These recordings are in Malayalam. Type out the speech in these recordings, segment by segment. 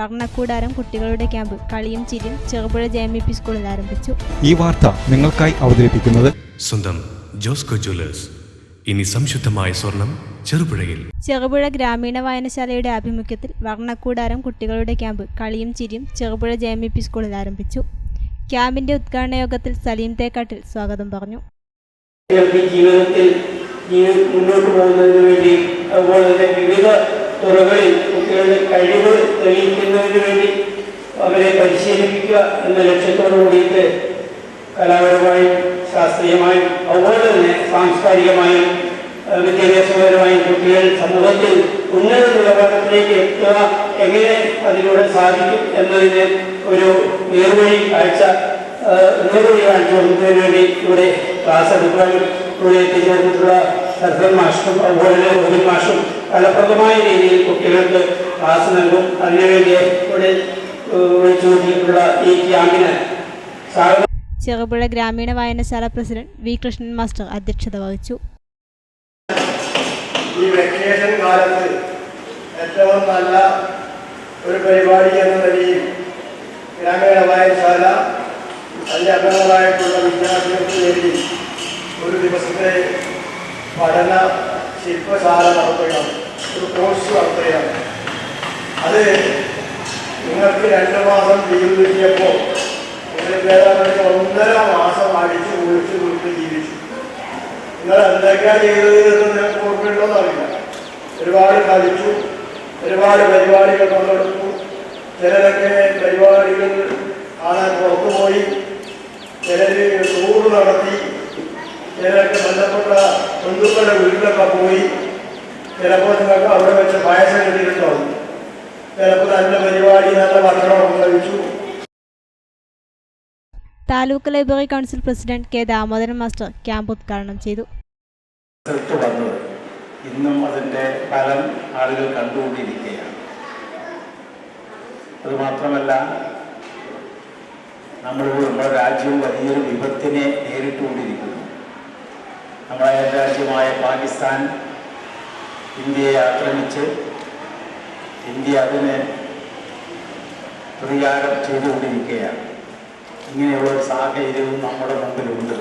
വർണക്കൂടാരം കുട്ടികളുടെ ക്യാമ്പ് കളിയും ചിരിയും Cherupuzha J M E P സ്കൂളിൽ ആരംഭിച്ചു. ഈ വാർത്ത നിങ്ങൾക്കായി അവതരിപ്പിക്കുന്നത് സ്വന്തം ജോസ്കോ ജ്വല്ലേഴ്സ്. ഇനി സംശുദ്ധമായ സ്വർണം ചെറുപുഴയിൽ. ചെറുപുഴ ഗ്രാമീണ വായനശാലയുടെ ആഭിമുഖ്യത്തിൽ വർണക്കൂടാരം കുട്ടികളുടെ ക്യാമ്പ് കളിയും ചിരിയും Cherupuzha J M E P സ്കൂളിൽ ആരംഭിച്ചു. ക്യാമ്പിന്റെ ഉദ്ഘാടന യോഗത്തിൽ സലീം തേക്കാട്ടിൽ സ്വാഗതം പറഞ്ഞു. ജീവിതത്തിൽ ജീവി- മുന്നോട്ട് പോകുന്നതിന് വേണ്ടി അതുപോലെ തന്നെ വിവിധ തുറകളിൽ കുട്ടികളുടെ കഴിവ് തെളിയിക്കുന്നതിന് വേണ്ടി അവരെ പരിശീലിപ്പിക്കുക എന്ന ലക്ഷ്യത്തോടു കൂടിയിട്ട് കലാപരമായും ശാസ്ത്രീയമായും അതുപോലെ തന്നെ സാംസ്കാരികമായും വിദ്യാഭ്യാസപരമായും കുട്ടികൾ സമൂഹത്തിൽ ഉന്നത നിലവാരത്തിലേക്ക് എത്തുക എങ്ങനെ അതിലൂടെ സാധിക്കും എന്നതിന് ഒരു നേർവഴി കാഴ്ച നേർവഴി കാഴ്ച കൊടുക്കുന്നതിന് വേണ്ടി ഇവിടെ ക്ലാസ് എടുക്കാനും ഇവിടെ എത്തിച്ചേർന്നിട്ടുള്ള സർഫൻ മാഷും അതുപോലെ തന്നെ റോബിൻ മാഷും ഫലപ്രദമായ രീതിയിൽ കുട്ടികൾക്ക് ക്ലാസ് നൽകും. അതിനുവേണ്ടി ഇവിടെ വിളിച്ചു കൂട്ടിയിട്ടുള്ള ഈ ക്യാമ്പിന് ചെറുപുഴ ഗ്രാമീണ വായനശാല പ്രസിഡന്റ് വി കൃഷ്ണൻ മാസ്റ്റർ അധ്യക്ഷത വഹിച്ചു. ഈ വെക്കേഷൻ കാലത്ത് ഏറ്റവും നല്ല ഒരു പരിപാടി എന്ന നിലയിൽ ഗ്രാമീണ വായനശാല അതിന്റെ അംഗങ്ങളായിട്ടുള്ള വിദ്യാർത്ഥികൾക്ക് വേണ്ടി ഒരു ദിവസത്തെ പഠന ശില്പശാല നടത്തുകയാണ് ഒരു കോഴ്സ് നടത്തുകയാണ്. അത് നിങ്ങൾക്ക് രണ്ട് മാസം ലീവ് കിട്ടിയപ്പോൾ നിങ്ങൾക്ക് ഒന്നര മാസം അടിച്ച് കുളിച്ച് കുളിച്ച് ജീവിച്ചു. നിങ്ങൾ എന്തൊക്കെയാണ് ചെയ്തത് എന്ന് നിങ്ങൾക്ക് ഓർമ്മയുണ്ടോന്ന് അറിയില്ല. ഒരുപാട് കളിച്ചു ഒരുപാട് പരിപാടികൾ പങ്കെടുത്തു. ചിലരൊക്കെ പരിപാടികൾ കാണാൻ പുറത്തുപോയി ചിലര് ടൂർ നടത്തി ചിലരൊക്കെ ബന്ധപ്പെട്ട ബന്ധുക്കളുടെ വീട്ടിലൊക്കെ പോയി ചിലപ്പോൾ നിങ്ങൾക്ക് അവിടെ വെച്ച് പായസം കിട്ടിയിട്ടുണ്ടാവും. ചിലപ്പോൾ നല്ല പരിപാടി നല്ല ഭക്ഷണം കഴിച്ചു. Taluk library council president K Damodaran master camp ഉദ്ഘാടനം ചെയ്തു. വന്നത് ഇന്നും അതിന്റെ ഫലം ആളുകൾ കണ്ടുകൊണ്ടിരിക്കുകയാണ്. അതുമാത്രമല്ല നമ്മൾ നമ്മുടെ രാജ്യം വലിയൊരു വിപത്തിനെ നേരിട്ടുകൊണ്ടിരിക്കുന്നു. നമ്മുടെ രാജ്യമായ പാകിസ്ഥാൻ ഇന്ത്യയെ ആക്രമിച്ച് ഇന്ത്യ അതിന് പ്രതികാരം ചെയ്തുകൊണ്ടിരിക്കുകയാണ്. ഇങ്ങനെയുള്ള ഒരു സാഹചര്യവും നമ്മുടെ മുമ്പിലുണ്ട്.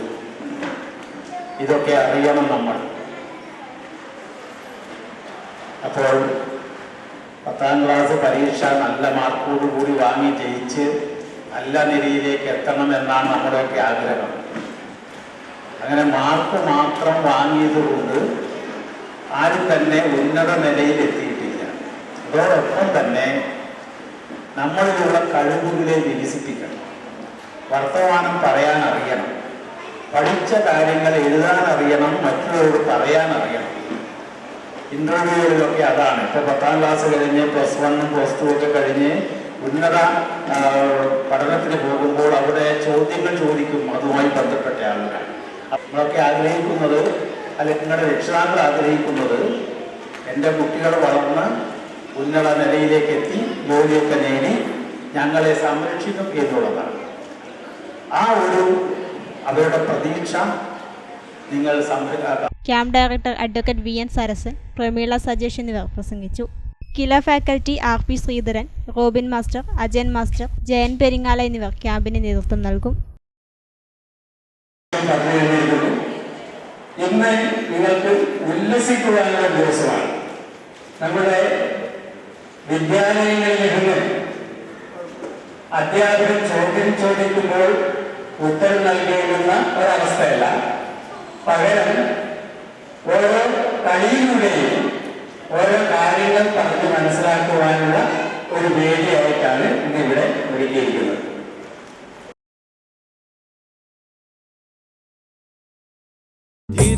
ഇതൊക്കെ അറിയണം നമ്മൾ. അപ്പോൾ പത്താം ക്ലാസ് പരീക്ഷ നല്ല മാർക്കോടുകൂടി വാങ്ങി ജയിച്ച് നല്ല നിലയിലേക്ക് എത്തണം എന്നാണ് നമ്മുടെയൊക്കെ ആഗ്രഹം. അങ്ങനെ മാർക്ക് മാത്രം വാങ്ങിയത് കൊണ്ട് ആരും തന്നെ ഉന്നത നിലയിലെത്തിയിട്ടില്ല. അതോടൊപ്പം തന്നെ നമ്മളിലുള്ള കഴിവുകളെ വികസിപ്പിക്കണം. വർത്തമാനം പറയാൻ അറിയണം പഠിച്ച കാര്യങ്ങൾ എഴുതാൻ അറിയണം മറ്റുള്ളവരോട് പറയാൻ അറിയണം ഇന്റർവ്യൂകളിലൊക്കെ അതാണ്. ഇപ്പൊ പത്താം ക്ലാസ് കഴിഞ്ഞ് പ്ലസ് വണ്ണും പ്ലസ് ടു ഒക്കെ കഴിഞ്ഞ് ഉന്നത പഠനത്തിന് പോകുമ്പോൾ അവിടെ ചോദ്യങ്ങൾ ചോദിക്കും. അതുമായി ബന്ധപ്പെട്ട ആളുകൾ. നമ്മളൊക്കെ ആഗ്രഹിക്കുന്നത് അല്ലെങ്കിൽ നിങ്ങളുടെ രക്ഷിതാക്കൾ ആഗ്രഹിക്കുന്നത് എന്റെ കുട്ടികൾ വളർന്ന് ഉന്നത നിലയിലേക്ക് എത്തി ജോലിയൊക്കെ നേടി ഞങ്ങളെ സംരക്ഷിക്കും എന്നുള്ളതാണ്. ആ ഒരു അവരുടെ പ്രതീക്ഷ നിങ്ങൾ camp director advocate V N Sarasan Prameela Sajesh എന്നിവർ പ്രസംഗിച്ചു. KILA faculty R P Sreedharan Robin master Ajayan master Jayan Peringala എന്നിവർ ക്യാമ്പിന് നേതൃത്വം നൽകും. കഴിഞ്ഞിരിക്കുന്നു ഇന്ന് നിങ്ങൾക്ക് ഉല്ലസിക്കുവാനുള്ള ദിവസമാണ്. നമ്മുടെ വിദ്യാലയങ്ങളിൽ നിന്ന് അധ്യാപകൻ ചോദ്യം ചോദിക്കുമ്പോൾ ഉത്തരം നൽകിയിരുന്ന ഒരവസ്ഥയല്ല. പകരം ഓരോ കളിയിലൂടെയും ഓരോ കാര്യങ്ങൾ പറഞ്ഞ് മനസ്സിലാക്കുവാനുള്ള ഒരു വേദിയായിട്ടാണ് ഇന്നിവിടെ ഒരുക്കിയിരിക്കുന്നത്.